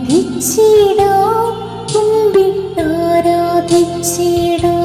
ആരാധിച്ചിടാം. കുമ്പിട്ടാരാധിച്ചിടാം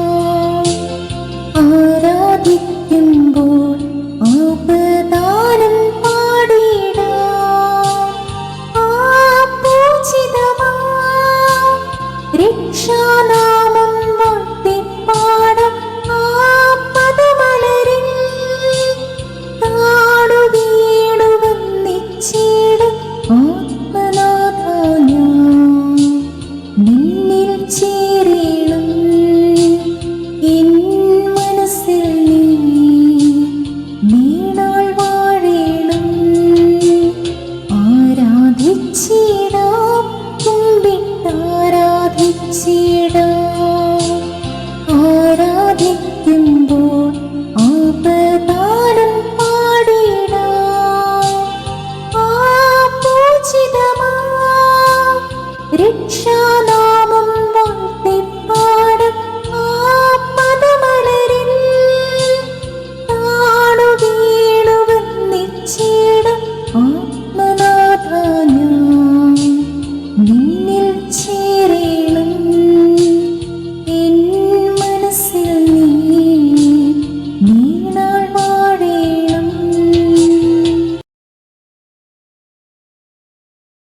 几人？